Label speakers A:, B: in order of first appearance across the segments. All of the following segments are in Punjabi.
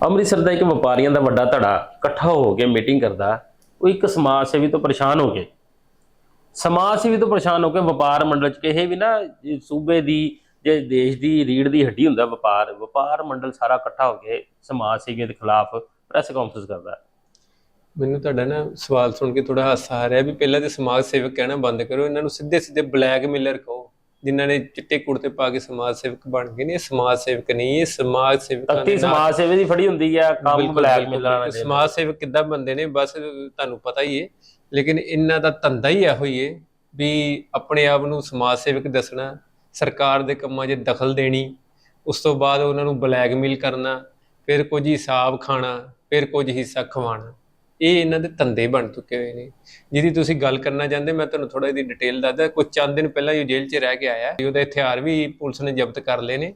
A: ਅੰਮ੍ਰਿਤਸਰ ਦਾ ਇੱਕ ਵਪਾਰੀਆਂ ਦਾ ਵੱਡਾ ਧੜਾ ਇਕੱਠਾ ਹੋ ਕੇ ਮੀਟਿੰਗ ਕਰਦਾ, ਉਹ ਇੱਕ ਸਮਾਜ ਸੇਵੀ ਤੋਂ ਪਰੇਸ਼ਾਨ ਹੋ ਕੇ। ਸਮਾਜ ਸੇਵੀ ਤੋਂ ਪਰੇਸ਼ਾਨ ਹੋ ਕੇ ਵਪਾਰ ਮੰਡਲ ਚ ਕਿਸੇ ਵੀ ਨਾ ਸੂਬੇ ਦੀ, ਜੇ ਦੇਸ਼ ਦੀ ਰੀੜ ਦੀ ਹੱਡੀ ਹੁੰਦਾ ਵਪਾਰ ਵਪਾਰ ਮੰਡਲ ਸਾਰਾ ਇਕੱਠਾ ਹੋ ਕੇ ਸਮਾਜ ਸੇਵੀਆਂ ਦੇ ਖਿਲਾਫ ਪ੍ਰੈਸ ਕਾਨਫਰੰਸ ਕਰਦਾ।
B: ਮੈਨੂੰ ਤੁਹਾਡਾ ਨਾ ਸਵਾਲ ਸੁਣ ਕੇ ਥੋੜਾ ਹਾਸਾ ਆ ਰਿਹਾ ਵੀ ਪਹਿਲਾਂ ਤੇ ਸਮਾਜ ਸੇਵਕ ਕਹਿਣਾ ਬੰਦ ਕਰੋ, ਇਹਨਾਂ ਨੂੰ ਸਿੱਧੇ ਸਿੱਧੇ ਬਲੈਕਮੇਲਰ ਕਹੋ। ਜਿਨ੍ਹਾਂ ਨੇ ਚਿੱਟੇ ਕੁੜਤੇ ਪਾ ਕੇ ਸਮਾਜ ਸੇਵਕ ਬਣ ਗਏ ਨੇ ਇਹ ਸਮਾਜ ਸੇਵਕ ਨਹੀਂ ਇਹ ਸਮਾਜ ਸੇਵਕਾਂ
A: ਤੱਤੀ
B: ਦੇ ਨਾਲ
A: ਸਮਾਜ ਸੇਵੀ ਦੀ ਫੜੀ ਹੁੰਦੀ ਆ ਕੰਮ
B: ਬਿਲਕੁਲ,
A: ਬਲੈਕ
B: ਬਿਲਕੁਲ,
A: ਮਿਲਣਾ
B: ਬਿਲਕੁਲ। ਸਮਾਜ ਸੇਵਕ ਕਿੱਦਾਂ ਬੰਦੇ ਨੇ ਬਸ ਤੁਹਾਨੂੰ ਪਤਾ ਹੀ ਹੈ ਲੇਕਿਨ ਇਹਨਾਂ ਦਾ ਧੰਦਾ ਹੀ ਇਹੋ ਹੀ ਹੈ ਵੀ ਆਪਣੇ ਆਪ ਨੂੰ ਸਮਾਜ ਸੇਵਕ ਦੱਸਣਾ ਸਰਕਾਰ ਦੇ ਕੰਮਾਂ 'ਚ ਦਖਲ ਦੇਣੀ ਉਸ ਤੋਂ ਬਾਅਦ ਉਹਨਾਂ ਨੂੰ ਬਲੈਕਮੇਲ ਕਰਨਾ ਫਿਰ ਕੁਝ ਹਿਸਾਬ ਖਾਣਾ ਫਿਰ ਕੁਝ ਹਿੱਸਾ ਖਵਾਉਣਾ ਇਹ ਇਹਨਾਂ ਦੇ ਧੰਦੇ ਬਣ ਚੁੱਕੇ ਹੋਏ ਨੇ। ਜਿਹਦੀ ਤੁਸੀਂ ਗੱਲ ਕਰਨਾ ਚਾਹੁੰਦੇ, ਮੈਂ ਤੁਹਾਨੂੰ ਥੋੜਾ ਇਹਦੀ ਡਿਟੇਲ ਦੱਸਦਾ ਕੁਝ ਚੰਦ ਦਿਨ ਪਹਿਲਾਂ ਇਹ ਜੇਲ੍ਹ 'ਚ ਰਹਿ ਕੇ ਆਇਆ। ਉਹਦੇ ਹਥਿਆਰ ਵੀ ਪੁਲਿਸ ਨੇ ਜ਼ਬਤ ਕਰ ਲਏ ਨੇ।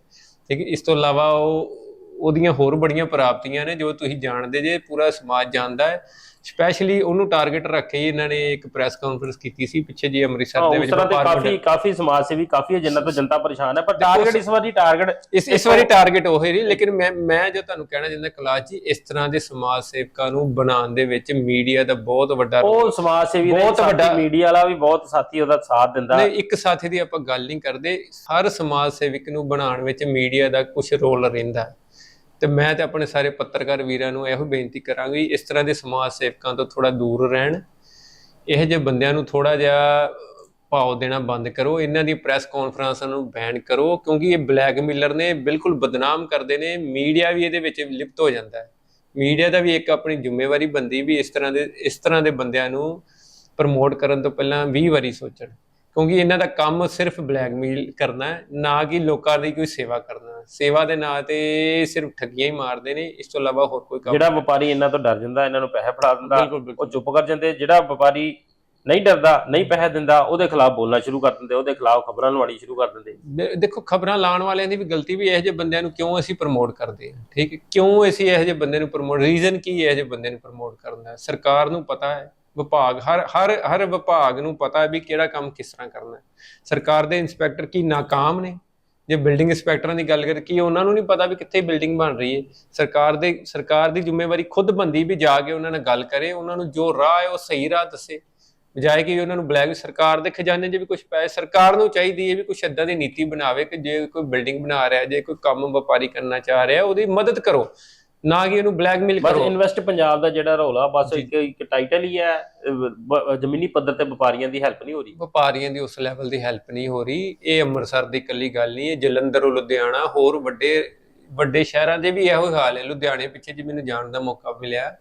B: ਠੀਕ ਇਸ ਤੋਂ ਇਲਾਵਾ ਉਹ ਉਹਦੀਆਂ ਹੋਰ ਬੜੀਆਂ ਪ੍ਰਾਪਤੀਆਂ ਨੇ ਜੋ ਤੁਸੀਂ ਜਾਣਦੇ ਜੇ ਪੂਰਾ ਸਮਾਜ ਜਾਣਦਾ ਹੈ ਸਪੈਸ਼ਲੀ ਉਹਨੂੰ ਟਾਰਗੇਟ ਰੱਖ ਕੇ ਇਹਨਾਂ ਨੇ ਇੱਕ ਪ੍ਰੈਸ ਕਾਨਫਰੰਸ ਕੀਤੀ ਸੀ ਪਿੱਛੇ ਜੀ ਅੰਮ੍ਰਿਤਸਰ ਦੇ ਵਿੱਚ
A: ਕਾਫੀ ਕਾਫੀ ਸਮਾਜ ਸੇਵੀ ਕਾਫੀ ਹੈ ਤੋਂ ਜਨਤਾ ਪਰੇਸ਼ਾਨ ਹੈ ਪਰ ਟਾਰਗੇਟ ਇਸ ਵਾਰੀ ਟਾਰਗੇਟ
B: ਇਸ ਇਸ ਵਾਰੀ ਟਾਰਗੇਟ ਉਹ ਹੀ ਨਹੀਂ ਲੇਕਿਨ ਮੈਂ ਮੈਂ ਜੋ ਤੁਹਾਨੂੰ ਕਹਿਣਾ ਚਾਹੁੰਦਾ ਕਲਾਸ ਜੀ ਇਸ ਤਰ੍ਹਾਂ ਦੇ ਸਮਾਜ ਸੇਵਕਾਂ ਨੂੰ ਬਣਾਉਣ ਦੇ ਵਿੱਚ ਮੀਡੀਆ ਦਾ ਬਹੁਤ ਵੱਡਾ ਰੋਲ
A: ਉਹ ਸਮਾਜ ਸੇਵੀ ਦਾ
B: ਬਹੁਤ ਵੱਡਾ-
A: ਮੀਡੀਆ ਵਾਲਾ ਵੀ ਬਹੁਤ ਸਾਥੀ ਉਹਦਾ ਸਾਥ ਦਿੰਦਾ
B: ਨਹੀਂ ਇੱਕ ਸਾਥੀ ਦੀ ਆਪਾਂ ਗੱਲ ਨਹੀਂ ਕਰਦੇ ਹਰ ਸਮਾਜ ਸੇਵਕ ਨੂੰ ਬਣਾਉਣ ਵਿੱਚ ਮੀਡੀਆ ਦਾ ਕੁਝ ਰੋਲ ਰਹਿੰਦਾ। ਤੇ ਮੈਂ ਤੇ ਆਪਣੇ ਸਾਰੇ ਪੱਤਰਕਾਰ ਵੀਰਾਂ ਨੂੰ ਇਹੋ ਬੇਨਤੀ ਕਰਾਂਗੀ ਇਸ ਤਰ੍ਹਾਂ ਦੇ ਸਮਾਜ ਸੇਵਕਾਂ ਤੋਂ ਥੋੜਾ ਦੂਰ ਰਹਿਣ। ਇਹੋ ਜਿਹੇ ਬੰਦਿਆਂ ਨੂੰ ਥੋੜਾ ਜਿਹਾ ਭਾਅ ਦੇਣਾ ਬੰਦ ਕਰੋ, ਇਹਨਾਂ ਦੀ ਪ੍ਰੈਸ ਕਾਨਫਰੰਸਾਂ ਨੂੰ ਬੈਨ ਕਰੋ, ਕਿਉਂਕਿ ਇਹ ਬਲੈਕ ਬਲੈਕਮੇਲਰ ਨੇ, ਬਿਲਕੁਲ ਬਦਨਾਮ ਕਰਦੇ ਨੇ, ਮੀਡੀਆ ਵੀ ਇਹਦੇ ਵਿੱਚ ਲਿਪਤ ਹੋ ਜਾਂਦਾ ਹੈ। ਮੀਡੀਆ ਦਾ ਵੀ ਇੱਕ ਆਪਣੀ ਜ਼ਿੰਮੇਵਾਰੀ ਬੰਦੀ ਵੀ ਇਸ ਤਰ੍ਹਾਂ ਦੇ, ਇਸ ਤਰ੍ਹਾਂ ਦੇ ਬੰਦਿਆਂ ਨੂੰ ਪ੍ਰਮੋਟ ਕਰਨ ਤੋਂ ਪਹਿਲਾਂ 20 ਵਾਰੀ ਸੋਚਣ। ਕਿਉਂਕਿ ਇਹਨਾਂ ਦਾ ਕੰਮ ਸਿਰਫ ਬਲੈਕਮੇਲ ਕਰਨਾ ਹੈ ਨਾ ਕਿ ਲੋਕਾਂ ਦੀ ਕੋਈ ਸੇਵਾ ਕਰਨਾ ਸੇਵਾ ਦੇ ਨਾਂ ਤੇ ਸਿਰਫ ਠੱਗੀਆਂ ਹੀ ਮਾਰਦੇ ਨੇ ਇਸ ਤੋਂ ਇਲਾਵਾ ਹੋਰ ਕੋਈ ਕੰਮ
A: ਜਿਹੜਾ ਵਪਾਰੀ ਇਹਨਾਂ ਤੋਂ ਡਰ ਜਾਂਦਾ ਇਹਨਾਂ ਨੂੰ ਪੈਸੇ ਫੜਾ ਦਿੰਦਾ ਉਹ ਚੁੱਪ ਕਰ ਜਾਂਦੇ। ਜਿਹੜਾ ਵਪਾਰੀ ਨਹੀਂ ਡਰਦਾ ਨਹੀਂ ਪੈਸੇ ਦਿੰਦਾ ਉਹਦੇ ਖਿਲਾਫ ਬੋਲਣਾ ਸ਼ੁਰੂ ਕਰ ਦਿੰਦੇ ਉਹਦੇ ਖਿਲਾਫ ਖਬਰਾਂ ਲਵਾਉਣੀ ਸ਼ੁਰੂ ਕਰ ਦਿੰਦੇ।
B: ਦੇਖੋ ਖਬਰਾਂ ਲਾਉਣ ਵਾਲਿਆਂ ਦੀ ਵੀ ਗਲਤੀ ਵੀ ਇਹੋ ਜਿਹੇ ਬੰਦਿਆਂ ਨੂੰ ਕਿਉਂ ਅਸੀਂ ਪ੍ਰਮੋਟ ਕਰਦੇ ਹਾਂ ਠੀਕ ਹੈ? ਕਿਉਂ ਅਸੀਂ ਇਹੋ ਜਿਹੇ ਬੰਦੇ ਨੂੰ ਪ੍ਰਮੋਟ ਰੀਜ਼ਨ ਕੀ ਹੈ ਇਹੋ ਜਿਹੇ ਬੰਦੇ ਨੂੰ ਪ੍ਰਮੋਟ ਕਰਨ ਦਾ? ਸਰਕਾਰ ਨੂੰ ਪਤਾ ਹੈ। ਵਿਭਾਗ, ਹਰ ਹਰ ਹਰ ਵਿਭਾਗ ਨੂੰ ਪਤਾ ਹੈ ਵੀ ਕਿਹੜਾ ਕੰਮ ਕਿਸ ਤਰ੍ਹਾਂ ਕਰਨਾ ਹੈ। ਸਰਕਾਰ ਦੇ ਇੰਸਪੈਕਟਰ ਕੀ ਨਾਕਾਮ ਨੇ? ਜੇ ਬਿਲਡਿੰਗ ਇੰਸਪੈਕਟਰਾਂ ਦੀ ਗੱਲ ਕਰ ਕੀ ਉਹਨਾਂ ਨੂੰ ਨਹੀਂ ਪਤਾ ਵੀ ਕਿੱਥੇ ਬਿਲਡਿੰਗ ਬਣ ਰਹੀ ਹੈ? ਸਰਕਾਰ ਦੇ, ਸਰਕਾਰ ਦੀ ਜ਼ਿੰਮੇਵਾਰੀ ਖੁਦ ਬੰਦੀ ਵੀ ਜਾ ਕੇ ਉਹਨਾਂ ਨਾਲ ਗੱਲ ਕਰੇ, ਉਹਨਾਂ ਨੂੰ ਜੋ ਰਾਹ ਹੈ ਉਹ ਸਹੀ ਰਾਹ ਦੱਸੇ। ਬਜਾਏ ਕਿ ਉਹਨਾਂ ਨੂੰ ਬਲੈਕ, ਸਰਕਾਰ ਦੇ ਖਜ਼ਾਨੇ 'ਚ ਵੀ ਕੁਝ ਪੈ, ਸਰਕਾਰ ਨੂੰ ਚਾਹੀਦੀ ਹੈ ਵੀ ਕੁਝ ਏਦਾਂ ਦੀ ਨੀਤੀ ਬਣਾਵੇ ਕਿ ਜੇ ਕੋਈ ਬਿਲਡਿੰਗ ਬਣਾ ਰਿਹਾ, ਜੇ ਕੋਈ ਕੰਮ ਵਪਾਰੀ ਕਰਨਾ ਚਾਹ ਰਿਹਾ, ਉਹਦੀ ਮਦਦ ਕਰੋ। ਨਾ ਕਿ ਉਹਨੂੰ ਬਲੈਕਮੇਲ
A: ਬਸ
B: ਕਰੋ।
A: ਇਨਵੈਸਟ ਪੰਜਾਬ ਦਾ ਜਿਹੜਾ ਰੌਲਾ ਬਸ ਇੱਕ ਇੱਕ ਟਾਈਟਲ ਹੀ ਹੈ ਅਹ ਬ- ਜ਼ਮੀਨੀ ਪੱਧਰ ਤੇ ਵਪਾਰੀਆਂ ਦੀ ਹੈਲਪ ਨਹੀਂ ਹੋ ਰਹੀ।
B: ਵਪਾਰੀਆਂ ਦੀ ਉਸ ਲੈਵਲ ਦੀ ਹੈਲਪ ਨਹੀਂ ਹੋ ਰਹੀ। ਇਹ ਅੰਮ੍ਰਿਤਸਰ ਦੀ ਇਕੱਲੀ ਗੱਲ ਨਹੀਂ ਹੈ ਜਲੰਧਰ ਲੁਧਿਆਣਾ ਹੋਰ ਵੱਡੇ ਵੱਡੇ ਸ਼ਹਿਰਾਂ ਦੇ ਵੀ ਇਹੋ ਹਾਲ ਹੈ। ਲੁਧਿਆਣੇ ਪਿੱਛੇ ਜੀ ਮੈਨੂੰ ਜਾਣ ਦਾ ਮੌਕਾ ਮਿਲਿਆ।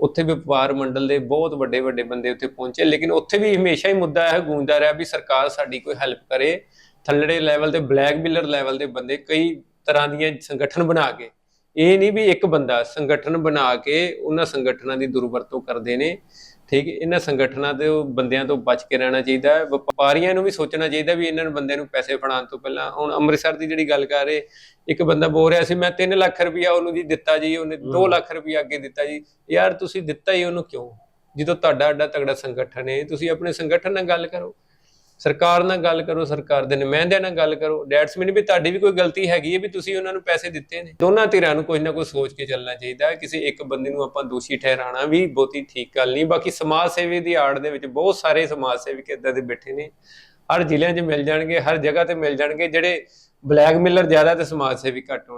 B: ਉੱਥੇ ਵੀ ਵਪਾਰ ਮੰਡਲ ਦੇ ਬਹੁਤ ਵੱਡੇ ਵੱਡੇ ਬੰਦੇ ਉੱਥੇ ਪਹੁੰਚੇ ਲੇਕਿਨ ਉੱਥੇ ਵੀ ਹਮੇਸ਼ਾ ਹੀ ਮੁੱਦਾ ਇਹ ਗੂੰਜਦਾ ਰਿਹਾ ਵੀ ਸਰਕਾਰ ਸਾਡੀ ਕੋਈ ਹੈਲਪ ਕਰੇ। ਥੱਲੜੇ ਲੈਵਲ ਤੇ ਬਲੈਕਮੇਲਰ ਲੈਵਲ ਦੇ ਬੰਦੇ ਕਈ ਤਰ੍ਹਾਂ ਦੀਆਂ ਸੰਗਠਨ ਬਣਾ ਕੇ ਇਹ ਨਹੀਂ ਵੀ ਇੱਕ ਬੰਦਾ ਸੰਗਠਨ ਬਣਾ ਕੇ ਉਹਨਾਂ ਸੰਗਠਨਾਂ ਦੀ ਦੁਰਵਰਤੋਂ ਕਰਦੇ ਨੇ ਠੀਕ ਇਹਨਾਂ ਸੰਗਠਨਾਂ ਦੇ ਬੰਦਿਆਂ ਤੋਂ ਬਚ ਕੇ ਰਹਿਣਾ ਚਾਹੀਦਾ ਹੈ ਵਪਾਰੀਆਂ ਨੂੰ ਵੀ ਸੋਚਣਾ ਚਾਹੀਦਾ ਵੀ ਇਹਨਾਂ ਨੂੰ ਬੰਦਿਆਂ ਨੂੰ ਪੈਸੇ ਫੜਾਉਣ ਤੋਂ ਪਹਿਲਾਂ ਹੁਣ ਅੰਮ੍ਰਿਤਸਰ ਦੀ ਜਿਹੜੀ ਗੱਲ ਕਰ ਰਹੇ ਇੱਕ ਬੰਦਾ ਬੋਲ ਰਿਹਾ ਸੀ ਮੈਂ 3 ਲੱਖ ਰੁਪਇਆ ਉਹਨੂੰ ਜੀ ਦਿੱਤਾ ਜੀ ਉਹਨੇ 2 ਲੱਖ ਰੁਪਇਆ ਅੱਗੇ ਦਿੱਤਾ ਜੀ ਯਾਰ ਤੁਸੀਂ ਦਿੱਤਾ ਹੀ ਉਹਨੂੰ ਕਿਉਂ? ਜਦੋਂ ਤੁਹਾਡਾ ਅੱਡਾ ਤਗੜਾ ਸੰਗਠਨ ਹੈ ਤੁਸੀਂ ਆਪਣੇ ਸੰਗਠਨ ਨਾਲ ਗੱਲ ਕਰੋ। ਸਰਕਾਰ ਨਾਲ ਗੱਲ ਕਰੋ, ਸਰਕਾਰ ਦੇ ਨੁਮਾਇੰਦਿਆਂ ਨਾਲ ਗੱਲ ਕਰੋ। ਡੈਟਸਮੀ ਵੀ ਤੁਹਾਡੀ ਵੀ ਕੋਈ ਗਲਤੀ ਹੈਗੀ ਹੈ ਵੀ ਤੁਸੀਂ ਉਹਨਾਂ ਨੂੰ ਪੈਸੇ ਦਿੱਤੇ ਨੇ। ਦੋਨਾਂ ਧਿਰਾਂ ਨੂੰ ਕੋਈ ਨਾ ਕੋਈ ਸੋਚ ਕੇ ਚੱਲਣਾ ਚਾਹੀਦਾ ਕਿਸੇ ਇੱਕ ਬੰਦੇ ਨੂੰ ਆਪਾਂ ਦੋਸ਼ੀ ਠਹਿਰਾਣਾ ਵੀ ਬਹੁਤੀ ਠੀਕ ਗੱਲ ਨਹੀਂ। ਬਾਕੀ ਸਮਾਜ ਸੇਵੀ ਦੀ ਆੜ ਦੇ ਵਿੱਚ ਬਹੁਤ ਸਾਰੇ ਸਮਾਜ ਸੇਵਕ ਇਦਾਂ ਦੇ ਬੈਠੇ ਨੇ। ਹਰ ਜ਼ਿਲ੍ਹਿਆਂ 'ਚ ਮਿਲ ਜਾਣਗੇ, ਹਰ ਜਗ੍ਹਾ ਤੇ ਮਿਲ ਜਾਣਗੇ। ਜਿਹੜੇ ਬਲੈਕਮੇਲਰ ਜ਼ਿਆਦਾ ਤੇ ਸਮਾਜ ਸੇਵੀ ਘੱਟ ਹੋਣ।